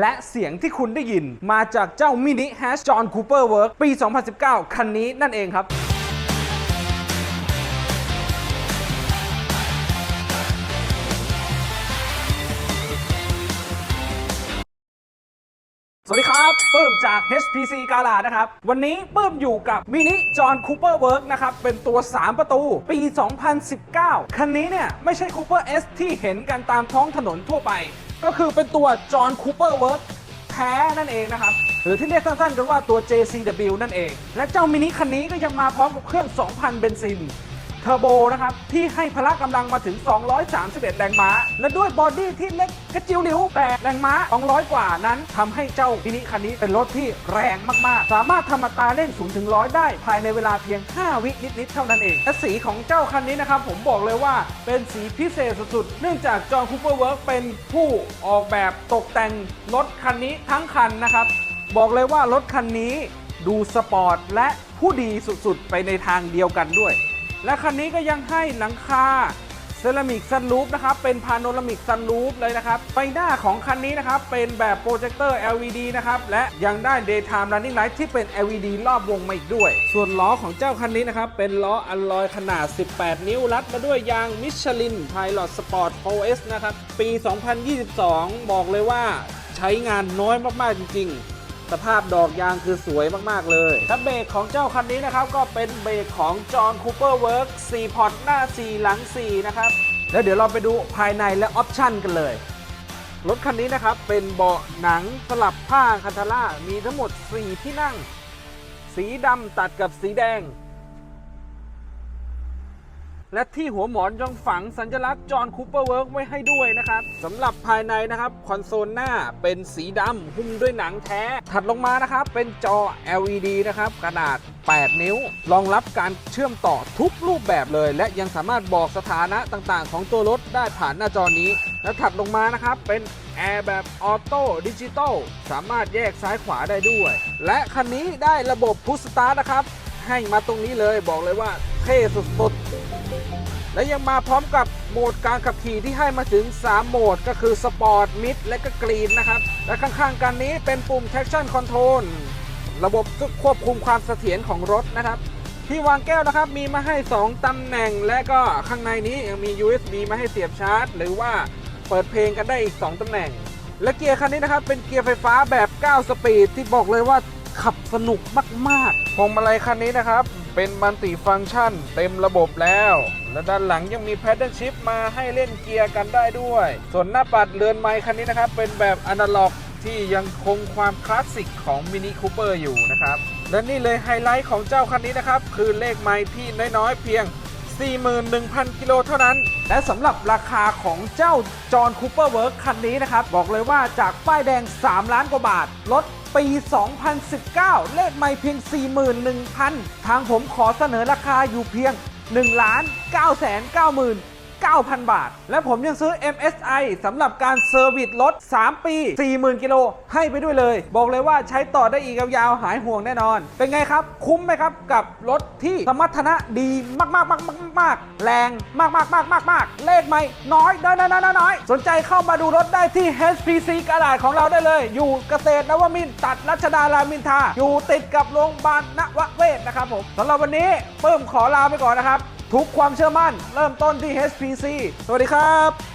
และเสียงที่คุณได้ยินมาจากเจ้ามินิแฮชจอห์นคูเปอร์เวิร์กปี 2019 คันนี้นั่นเองครับสวัสดีครับปื้มจาก HPC กาลานะครับ วันนี้ปื้มอยู่กับมินิจอห์นคูเปอร์เวิร์กนะครับ เป็นตัว 3 ประตู ปี 2019 คันนี้เนี่ย ไม่ใช่คูเปอร์ S ที่เห็นกันตามท้องถนนทั่วไป ก็คือเป็นตัวจอห์นคูเปอร์เวิร์แท้นั่นเองนะครับ หรือที่เรียกสั้นๆกันว่าตัว JCW นั่นเอง และเจ้ามินิคันนี้ก็ยังมาพร้อมกับเครื่อง 2,000 เบนซิน เทอร์โบนะครับที่ให้พละกำลังมาถึง 231 แรงม้า และด้วยบอดี้ที่เล็กกระจิ๋วหลิวแต่แรงม้า 200 กว่านั้นทำให้เจ้ามินิคันนี้เป็นรถที่แรงมาก ๆ สามารถทำอัตราเร่ง0ูถึงร้อยได้ภายในเวลาเพียง 5 วินิด ๆ เท่านั้นเองและสีของเจ้าคันนี้นะครับผมบอกเลยว่าเป็นสีพิเศษสุด ๆ เนื่องจากจอห์นคูเปอร์เวิร์กเป็นผู้ออกแบบตกแต่งรถคันนี้ทั้งคันนะครับบอกเลยว่ารถคันนี้ดูสปอร์ตและผู้ดีสุด ๆ ไปในทางเดียวกันด้วย และคันนี้ก็ยังให้หลังคาเซรามิกซันรูฟนะครับ เป็นพาโนรามิกซันรูฟเลยนะครับ ไฟหน้าของคันนี้นะครับ เป็นแบบโปรเจคเตอร์ LED นะครับ และยังได้ Daytime Running Light ที่เป็น LED รอบวงมาอีกด้วย ส่วนล้อของเจ้าคันนี้นะครับ เป็นล้ออัลลอยขนาด 18 นิ้วรัดมาด้วยยางมิชลิน Pilot Sport 4S นะครับ ปี 2022 บอกเลยว่าใช้งานน้อยมาก ๆ จริง ๆ สภาพดอกยางคือสวยมากๆเลยและเบรกของเจ้าคันนี้นะครับก็เป็นเบรกของจอห์นคูเปอร์เวิร์ก4พอร์ตหน้า 4 หลัง 4 นะครับ แล้วเดี๋ยวเราไปดูภายในและออปชั่นกันเลย รถคันนี้นะครับเป็นเบาะหนังสลับผ้าคันทาร่ามีทั้งหมด 4 ที่นั่ง สีดำตัดกับสีแดง และที่หัวหมอนยังฝังสัญลักษณ์จอห์นคูเปอร์เวิร์กไว้ให้ด้วยนะครับสำหรับภายในนะครับคอนโซลหน้าเป็นสีดำหุ้มด้วยหนังแท้ ถัดลงมานะครับเป็นจอ LED นะครับขนาด 8 นิ้ว รองรับการเชื่อมต่อทุกรูปแบบเลย และยังสามารถบอกสถานะต่างๆ ของตัวรถได้ผ่านหน้าจอนี้ และถัดลงมานะครับเป็นแอร์แบบออโต้ดิจิตอลสามารถแยกซ้ายขวาได้ด้วย และคันนี้ได้ระบบพุชสตาร์ทนะครับ ให้มาตรงนี้เลยบอกเลยว่า เท่สุดๆ และยังมาพร้อมกับโหมดการขับขี่ที่ให้มาถึง 3 โหมดก็คือสปอร์ตมิดและก็กรีนนะครับ และข้างๆกันนี้เป็นปุ่ม traction control ระบบควบคุมความเสถียรของรถนะครับ ที่วางแก้วนะครับมีมาให้ 2 ตำแหน่ง และก็ข้างในนี้ยังมี USB มาให้เสียบชาร์จ หรือว่าเปิดเพลงกันได้อีก 2 ตำแหน่ง และเกียร์คันนี้นะครับเป็นเกียร์ไฟฟ้าแบบ 9 สปีดที่บอกเลยว่า ขับสนุกมากๆพวงมาลัยคันนี้นะครับ เป็นมัลติฟังก์ชันเต็มระบบแล้ว และด้านหลังยังมีแพดเดิลชิพมาให้เล่นเกียร์กันได้ด้วย ส่วนหน้าปัดเรือนไม้คันนี้นะครับ เป็นแบบอนาล็อกที่ยังคงความคลาสสิกของมินิคูเปอร์อยู่นะครับ และนี่เลยไฮไลท์ของเจ้าคันนี้นะครับ คือเลขไม้ที่น้อยๆเพียง 41,000 กิโลเท่านั้น และสำหรับราคาของเจ้าจอห์นคูเปอร์เวิร์คคันนี้นะครับ บอกเลยว่าจากป้ายแดง 3 ล้านกว่าบาทรถปี 2019 เลขไม่เพียง 41,000 ทางผมขอเสนอราคาอยู่เพียง1ล้าน9 9 9 9,000 บาท และผมยังซื้อ MSI สำหรับการเซอร์วิสรถ 3 ปี 40,000 กิโล ให้ไปด้วยเลย บอกเลยว่าใช้ต่อได้อีกยาวๆ หายห่วงแน่นอน เป็นไงครับ คุ้มไหมครับ กับรถที่สมรรถนะดีมากๆมากๆมากๆแรงมากๆมากๆมากเลขไม่น้อยน้อยน้อยน้อยสนใจเข้ามาดูรถได้ที่ HPC กระดาษของเราได้เลย อยู่เกษตรนวมินทร์ตัดรัชดารามินทาอยู่ติดกับโรงพยาบาลนวเวศนะครับผมสำหรับวันนี้เพิ่มขอลาไปก่อนนะครับ ทุกความเชื่อมั่น เริ่มต้นที่ HPC สวัสดีครับ